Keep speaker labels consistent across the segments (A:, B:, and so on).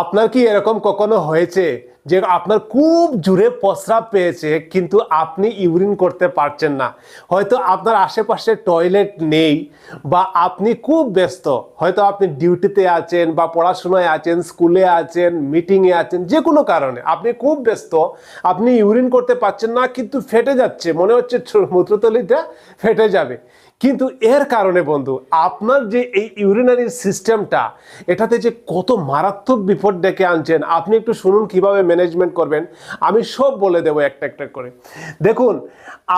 A: আপনার কি এরকম কখনো হয়েছে যে আপনার খুব জোরে প্রস্রাব পেয়েছে, কিন্তু আপনি ইউরিন করতে পারছেন না? হয়তো আপনার আশেপাশে টয়লেট নেই বা আপনি খুব ব্যস্ত। হয়তো আপনি ডিউটিতে আছেন বা পড়াশোনায় আছেন, স্কুলে আছেন, মিটিংয়ে আছেন, যে কোনো কারণে। আপনি খুব ব্যস্ত, আপনি ইউরিন করতে পারছেন না, কিন্তু ফেটে যাচ্ছে। মনে হচ্ছে মূত্রতলিটা ফেটে যাবে। কিন্তু এর কারণে, বন্ধু, আপনার যে এই ইউরিনারি সিস্টেমটা এটাতে যে কত মারাত্মক বিপদ ডেকে আনছেন, আপনি একটু শুনুন কীভাবে ম্যানেজমেন্ট করবেন। আমি সব বলে দেবো একটা একটা করে। দেখুন,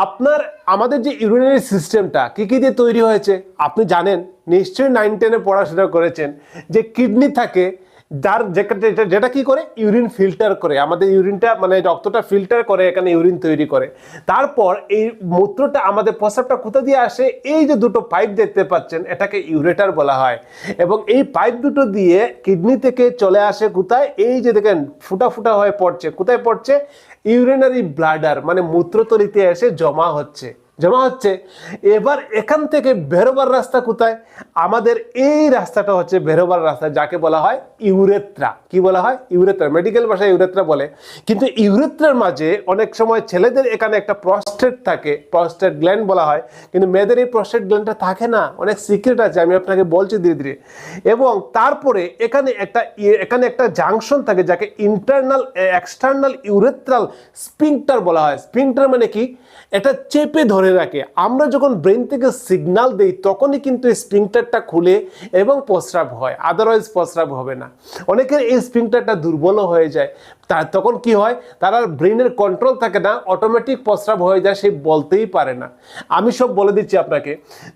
A: আপনার, আমাদের যে ইউরিনারি সিস্টেমটা কী কী দিয়ে তৈরি হয়েছে? আপনি জানেন, নিশ্চয়ই নাইন টেনে পড়াশোনা করেছেন, যে কিডনি থাকে যার যেটা- কি করে? ইউরিন ফিল্টার করে। আমাদের ইউরিনটা মানে রক্তটা ফিল্টার করে, এখানে ইউরিন তৈরি করে। তারপর এই মূত্রটা আমাদের প্রস্রাবটা কোথা দিয়ে আসে? এই যে দুটো পাইপ দেখতে পাচ্ছেন, এটাকে ইউরেটার বলা হয়। এবং এই পাইপ দুটো দিয়ে কিডনি থেকে চলে আসে কোথায়? এই যে দেখেন, ফুটা ফুটা হয়ে পড়ছে। কোথায় পড়ছে? ইউরিনারি ব্লাডার মানে মূত্রতলিতে এসে জমা হচ্ছে। জমা হচ্ছে। এবার এখান থেকে বেরোবার রাস্তা কোথায়? আমাদের এই রাস্তাটা হচ্ছে বেরোবার রাস্তা, যাকে বলা হয় ইউরেত্রা। কি বলা হয়? ইউরেত্রা। মেডিকেল ভাষায় ইউরেত্রা বলে। কিন্তু ইউরেত্রার মাঝে অনেক সময় ছেলেদের এখানে একটা প্রস্টেট থাকে প্রস্টেট গ্ল্যান্ড বলা হয়। কিন্তু মেয়েদের এই প্রস্টেট গ্ল্যান্ডটা থাকে না। অনেক সিক্রেট আছে, আমি আপনাকে বলছি ধীরে ধীরে। এবং তারপরে এখানে একটা ই- এখানে একটা জাংশন থাকে, যাকে ইন্টারনাল এক্সটার্নাল ইউরেত্রাল স্পিংটার বলা হয়। স্পিংটার মানে কি? এটা চেপে ধরে রাখে, আমরা যখন ব্রেন থেকে সিগন্যাল দেই, তখনই কিন্তু এই স্পিংটারটা খুলে এবং প্রস্রাব হয়। আদারওয়াইজ প্রস্রাব হবে না। অনেকের এই স্পিংটারটা দুর্বল হয়ে যায়। তা, তখন কি হয়? তারা ব্রেনের কন্ট্রোল থাকে না অটোমেটিক প্রস্রাব হয়ে যায়, সে বলতেই পারে না। আমি সব বলে দিচ্ছি আপনাকে।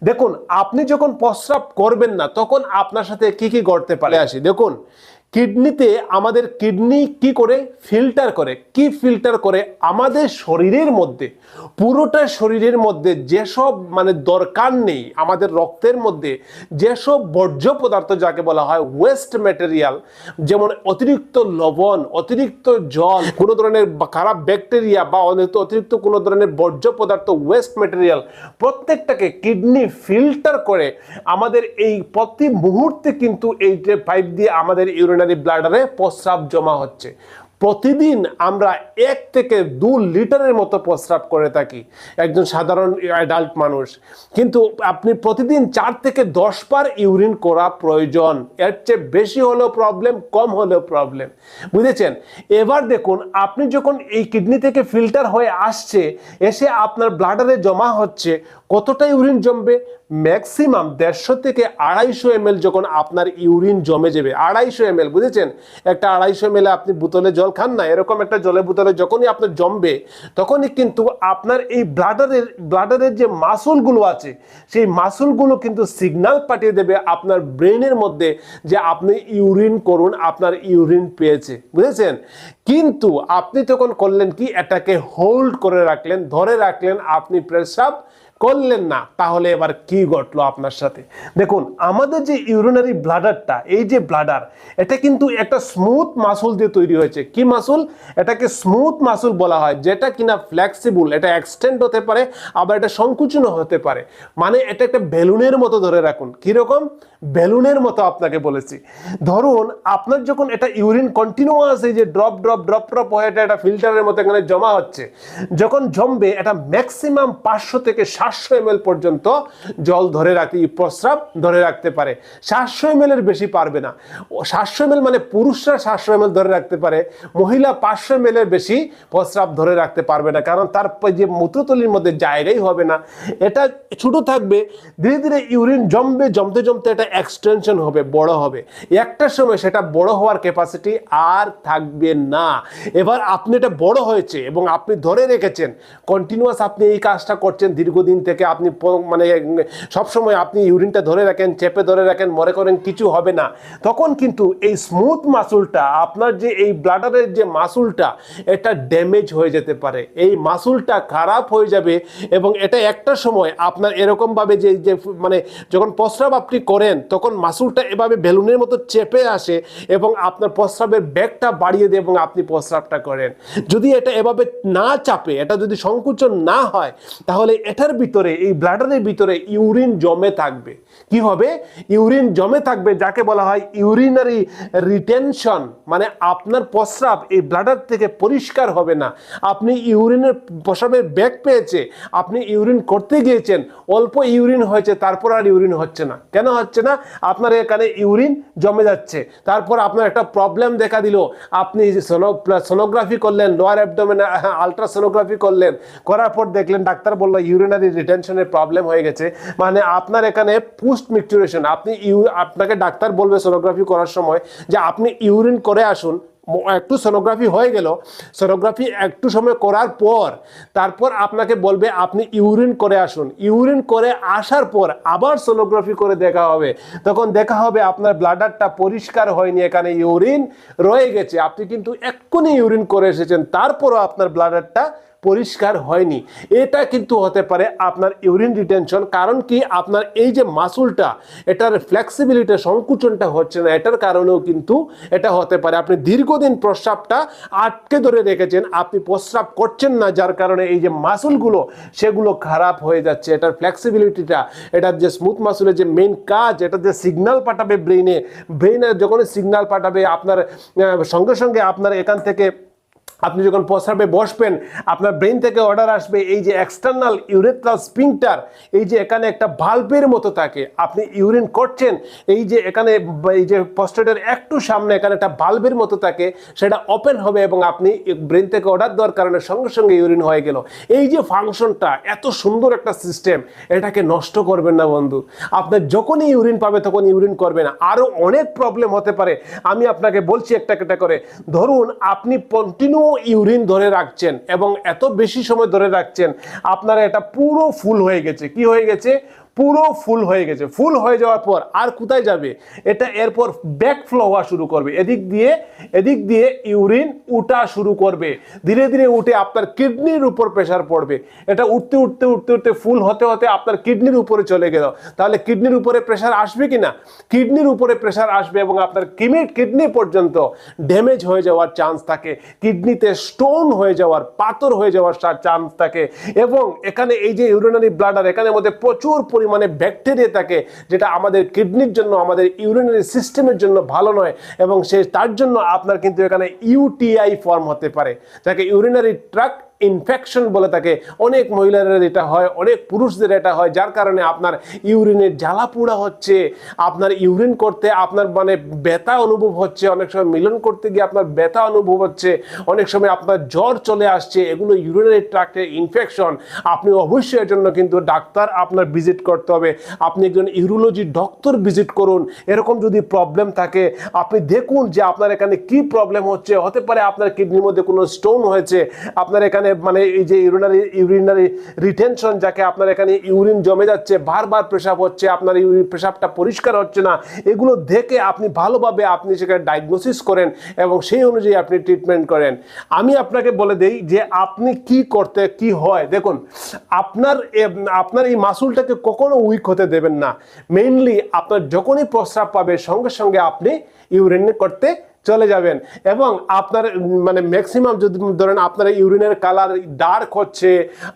A: দেখুন, আপনি যখন প্রস্রাব করবেন না, তখন আপনার সাথে কি কি ঘটতে পারে? আসি, দেখুন। কিডনিতে আমাদের কিডনি কি করে? ফিল্টার করে। কি ফিল্টার করে? আমাদের শরীরের মধ্যে। পুরোটা শরীরের মধ্যে যেসব মানে দরকার নেই আমাদের রক্তের মধ্যে, যেসব বর্জ্য পদার্থ যাকে বলা হয় ওয়েস্ট ম্যাটেরিয়াল যেমন অতিরিক্ত লবণ, অতিরিক্ত জল, কোনো ধরনের খারাপ ব্যাকটেরিয়া বা অতিরিক্ত কোনো ধরনের বর্জ্য পদার্থ ওয়েস্ট ম্যাটেরিয়াল প্রত্যেকটাকে কিডনি ফিল্টার করে আমাদের এই প্রতি মুহূর্তে কিন্তু এই পাইপ দিয়ে আমাদের ইউরিনারি ব্লাডারে প্রস্রাব জমা হচ্ছে। প্রতিদিন আমরা এক থেকে দু লিটারের মতো প্রস্রাব করে থাকি, একজন সাধারণ অ্যাডাল্ট মানুষ। কিন্তু আপনি প্রতিদিন চার থেকে দশ বার ইউরিন করা প্রয়োজন। এর চেয়ে বেশি হলেও প্রবলেম কম হলেও প্রবলেম বুঝেছেন? এবার দেখুন, আপনি যখন এই কিডনি থেকে ফিল্টার হয়ে আসছে, এসে আপনার ব্লাডারে জমা হচ্ছে কতটা ইউরিন জমবে? ম্যাক্সিমাম দেড়শো থেকে আড়াইশো এম যখন আপনার ইউরিন জমে যাবে, আড়াইশো এম বুঝেছেন? একটা আড়াইশো এম আপনি বোতলে জল খান না, এরকম একটা জলের বোতলে যখনই আপনার জমবে, তখনই কিন্তু আপনার এই ব্লাডারের ব্লাডারের যে মাসুলগুলো আছে, সেই মাসুলগুলো কিন্তু সিগন্যাল পাঠিয়ে দেবে আপনার ব্রেনের মধ্যে যে আপনি ইউরিন করুন, আপনার ইউরিন পেয়েছে, বুঝেছেন? কিন্তু আপনি তখন করলেন কি? এটাকে হোল্ড করে রাখলেন, ধরে রাখলেন, আপনি প্রেসাব করলেন না, তাহলে এবার কি ঘটলো আপনার সাথে? দেখুন, আমাদের যে ইউরিনারি ব্লাডারটা এই যে ব্লাডার এটা কিন্তু একটা স্মুথ মাসুল দিয়ে তৈরি হয়েছে। কি মাসুল এটাকে স্মুথ মাসুল বলা হয়, যেটা কিনা ফ্লেক্সিবল এটা এক্সটেন্ড হতে পারে, আবার এটা সংকুচনও হতে পারে। মানে এটা একটা বেলুনের মতো ধরে রাখুন। কীরকম? বেলুনের মতো আপনাকে বলেছি। ধরুন, আপনার যখন এটা ইউরিন কন্টিনিউয়াস এই যে ড্রপ ড্রপ ড্রপ ড্রপ হয়ে এটা একটা ফিল্টারের মতো এখানে জমা হচ্ছে, যখন জমবে, এটা ম্যাক্সিমাম পাঁচশো থেকে সাতশো এম পর্যন্ত জল ধরে রাখতে প্রস্রাব ধরে রাখতে পারে। সাতশো এম এর বেশি পারবে না। সাতশো এম মানে পুরুষরা সাতশো এম ধরে রাখতে পারে, মহিলা পাঁচশো এম এর বেশি প্রস্রাব ধরে রাখতে পারবে না, কারণ তার যে মূত্রতলির মধ্যে জায়গাই হবে না। এটা ছোট থাকবে, ধীরে ধীরে ইউরিন জমবে, জমতে জমতে এটা এক্সটেনশন হবে, বড় হবে। একটা সময় সেটা বড় হওয়ার ক্যাপাসিটি আর থাকবে না। এবার আপনি এটা বড় হয়েছে এবং আপনি ধরে রেখেছেন কন্টিনিউয়াস আপনি এই কাজটা করছেন, দীর্ঘদিন থেকে আপনি মানে সবসময় আপনি ইউরিনটা ধরে রাখেন, চেপে ধরে রাখেন, মনে করেন কিছু হবে না। তখন কিন্তু এই স্মুথ মাসুলটা আপনার যে এই ব্লাডারের যে মাসুলটা এটা ড্যামেজ হয়ে যেতে পারে। এই মাসুলটা খারাপ হয়ে যাবে এবং এটা একটা সময় আপনার এরকমভাবে যে যে মানে যখন প্রস্রাব আপনি করেন, তখন মাসুলটা এভাবে বেলুনের মতো চেপে আসে এবং আপনার প্রস্রাবের ব্যাগটা বাড়িয়ে দেয় এবং আপনি প্রস্রাবটা করেন। যদি এটা এভাবে না চাপে, এটা যদি সংকুচন না হয়, তাহলে এটার ভিতরে, এই ব্লাডারের ভিতরে ইউরিন জমে থাকবে। কি হবে? ইউরিন জমে থাকবে, যাকে বলা হয় ইউরিনারি রিটেনশন মানে আপনার প্রস্রাব এই ব্লাডার থেকে পরিষ্কার হবে না। আপনি ইউরিনের প্রস্রাবের ব্যাগ পেয়েছে, আপনি ইউরিন করতে গিয়েছেন, অল্প ইউরিন হয়েছে, তারপর আর ইউরিন হচ্ছে না। কেন হচ্ছে না? আপনার এখানে ইউরিন জমে যাচ্ছে। তারপর আপনার একটা প্রবলেম দেখা দিল। আপনি সোনোগ্রাফি করলেন, লোয়ার অ্যাবডোমেন আলট্রাসোনোগ্রাফি করলেন। করার পর দেখলেন, ডাক্তার বলল, ইউরিনারি রিটেনশনের প্রবলেম হয়ে গেছে। মানে আপনার এখানে পোস্ট মিকচুরেশন আপনি ইউ, আপনাকে ডাক্তার বলবে সোনোগ্রাফি করার সময় যে আপনি ইউরিন করে আসুন একটু সোনোগ্রাফি হয়ে গেল সোনোগ্রাফি একটু সময় করার পর, তারপর আপনাকে বলবে আপনি ইউরিন করে আসুন। ইউরিন করে আসার পর আবার সোনোগ্রাফি করে দেখা হবে। তখন দেখা হবে আপনার ব্লাডারটা পরিষ্কার হয়নি, এখানে ইউরিন রয়ে গেছে। আপনি কিন্তু এক্ষুনি ইউরিন করে এসেছেন, তারপরও আপনার ব্লাডারটা পরিষ্কার হয়নি। এটা কিন্তু হতে পারে আপনার ইউরিন রিটেনশন কারণ কি আপনার এই যে মাসুলটা, এটার ফ্লেক্সিবিলিটি সংকুচনটা হচ্ছে না। এটার কারণেও কিন্তু এটা হতে পারে। আপনি দীর্ঘদিন প্রস্রাবটা আটকে ধরে রেখেছেন, আপনি প্রস্রাব করছেন না, যার কারণে এই যে মাসুলগুলো, সেগুলো খারাপ হয়ে যাচ্ছে। এটার ফ্লেক্সিবিলিটিটা এটার যে স্মুথ মাসুলের যে মেইন কাজ এটা যে সিগনাল পাঠাবে ব্রেইনে ব্রেইনে যখন সিগনাল পাঠাবে, আপনার সঙ্গে সঙ্গে আপনার এখান থেকে আপনি যখন প্রস্রাবে বসবেন, আপনার ব্রেন থেকে অর্ডার আসবে এই যে এক্সটার্নাল ইউরেথ্রাল স্পিংটার এই যে এখানে একটা ভাল্বের মতো থাকে। আপনি ইউরিন করছেন, এই যে এখানে এই যে প্রস্টেটের একটু সামনে এখানে একটা ভাল্বের মতো থাকে, সেটা ওপেন হবে এবং আপনি ব্রেন থেকে অর্ডার দেওয়ার কারণে সঙ্গে সঙ্গে ইউরিন হয়ে গেল। এই যে ফাংশনটা এত সুন্দর একটা সিস্টেম এটাকে নষ্ট করবেন না বন্ধু। আপনার যখনই ইউরিন পাবে তখন ইউরিন করবেন। আরও অনেক প্রবলেম হতে পারে। আমি আপনাকে বলছি একটা একটা করে। ধরুন, আপনি কন্টিনিউ ইউরিন ধরে রাখছেন এবং এত বেশি সময় ধরে রাখছেন, আপনারা এটা পুরো ফুল হয়ে গেছে। কি হয়ে গেছে? পুরো ফুল হয়ে গেছে। ফুল হয়ে যাওয়ার পর আর কোথায় যাবে? এটা এরপর ব্যাক ফ্লো হওয়া শুরু করবে। এদিক দিয়ে এদিক দিয়ে ইউরিন উঠা শুরু করবে। ধীরে ধীরে উঠে আপনার কিডনির উপর প্রেশার পড়বে। এটা উঠতে উঠতে উঠতে উঠতে ফুল হতে হতে আপনার কিডনির উপরে চলে গেল। তাহলে কিডনির উপরে প্রেশার আসবে কি না কিডনির উপরে প্রেশার আসবে এবং আপনার কিমি কিডনি পর্যন্ত ড্যামেজ হয়ে যাওয়ার চান্স থাকে। কিডনিতে স্টোন হয়ে যাওয়ার, পাথর হয়ে যাওয়ার চান্স থাকে। এবং এখানে এই যে ইউরিনারি ব্লাডার এখানে মধ্যে প্রচুর পরিমাণে ব্যাকটেরিয়া থাকে, যেটা আমাদের কিডনির জন্য, আমাদের ইউরিনারি সিস্টেমের জন্য ভালো নয় এবং সে তার জন্য আপনার কিন্তু এখানে ইউটিআই ফর্ম হতে পারে। যাকে ইউরিনারি ট্রাক ইনফেকশন বলে থাকে অনেক মহিলাদের এটা হয়, অনেক পুরুষদের এটা হয়, যার কারণে আপনার ইউরিনের জ্বালা পোড়া হচ্ছে, আপনার ইউরিন করতে আপনার মানে ব্যথা অনুভব হচ্ছে, অনেক সময় মিলন করতে গিয়ে আপনার ব্যথা অনুভব হচ্ছে, অনেক সময় আপনার জ্বর চলে আসছে, এগুলো ইউরিনারি ট্রাক্টের ইনফেকশন আপনি অবশ্যই এর জন্য কিন্তু ডাক্তার আপনার ভিজিট করতে হবে, আপনি একজন ইউরোলজি ডক্টর ভিজিট করুন, এরকম যদি প্রবলেম থাকে, আপনি দেখুন যে আপনার এখানে কি প্রবলেম হচ্ছে, হতে পারে আপনার কিডনির মধ্যে কোনো স্টোন হয়েছে, আপনার এখানে মানে এই যে ইউরিনারি ইউরিনারি রিটেনশন যাকে আপনার এখানে ইউরিন জমে যাচ্ছে, বারবার পেশাব হচ্ছে, আপনার ইউরিন পেশাবটা পরিষ্কার হচ্ছে না, এগুলো দেখে আপনি ভালোভাবে আপনি সেখানে ডায়াগনোসিস করেন এবং সেই অনুযায়ী আপনি ট্রিটমেন্ট করেন। আমি আপনাকে বলে দেই যে আপনি কি করতে, কি হয়, দেখুন, আপনার আপনার এই মাসুলটাকে কখনো উইক হতে দেবেন না। মেইনলি আপনার যখনই প্রস্রাব পাবে, সঙ্গে সঙ্গে আপনি ইউরিন করতে চলে যাবেন। এবং আপনার মানে ম্যাক্সিমাম যদি ধরেন আপনার ইউরিনের কালার ডার্ক হচ্ছে,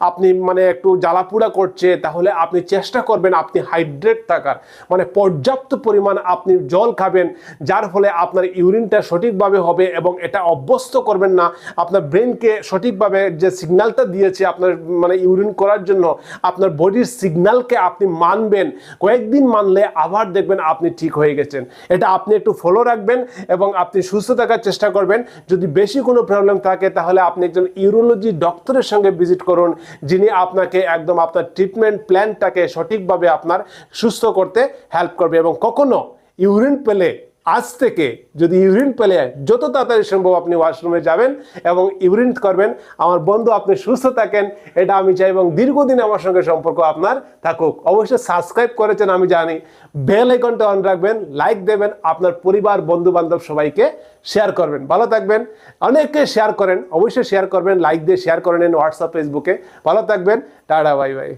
A: আপনি মানে একটু জ্বালাপুড়া করছে, তাহলে আপনি চেষ্টা করবেন আপনি হাইড্রেট থাকার। মানে পর্যাপ্ত পরিমাণ আপনি জল খাবেন, যার ফলে আপনার ইউরিনটা সঠিকভাবে হবে এবং এটা অভ্যস্ত করবেন না। আপনার ব্রেনকে সঠিকভাবে যে সিগন্যালটা দিয়েছে আপনার মানে ইউরিন করার জন্য, আপনার বডির সিগন্যালকে আপনি মানবেন। কয়েকদিন মানলে আবার দেখবেন আপনি ঠিক হয়ে গেছেন। এটা আপনি একটু ফলো রাখবেন এবং আপনি সুস্থ থাকার চেষ্টা করবেন। যদি বেশি কোনো প্রবলেম থাকে, তাহলে আপনি একজন ইউরোলজি ডক্টরের সঙ্গে ভিজিট করুন, যিনি আপনাকে একদম আপনার ট্রিটমেন্ট প্ল্যানটাকে সঠিকভাবে আপনার সুস্থ করতে হেল্প করবে এবং কখনো ইউরিন পেলে আজ থেকে যদি ইউরিন পেলে যত তাড়াতাড়ি সম্ভব আপনি ওয়াশরুমে যাবেন এবং ইউরিন করবেন। আমার বন্ধু, আপনি সুস্থ থাকেন, এটা আমি চাই এবং দীর্ঘদিন আমার সঙ্গে সম্পর্ক আপনার থাকুক। অবশ্যই সাবস্ক্রাইব করেছেন, আমি জানি। বেল আইকনটা অন রাখবেন, লাইক দেবেন, আপনার পরিবার বন্ধু বান্ধব সবাইকে শেয়ার করবেন। ভালো থাকবেন অনেকে শেয়ার করেন, অবশ্যই শেয়ার করবেন, লাইক দিয়ে শেয়ার করে নেন হোয়াটসঅ্যাপ, ফেসবুকে। ভালো থাকবেন, টাটা, বাই বাই।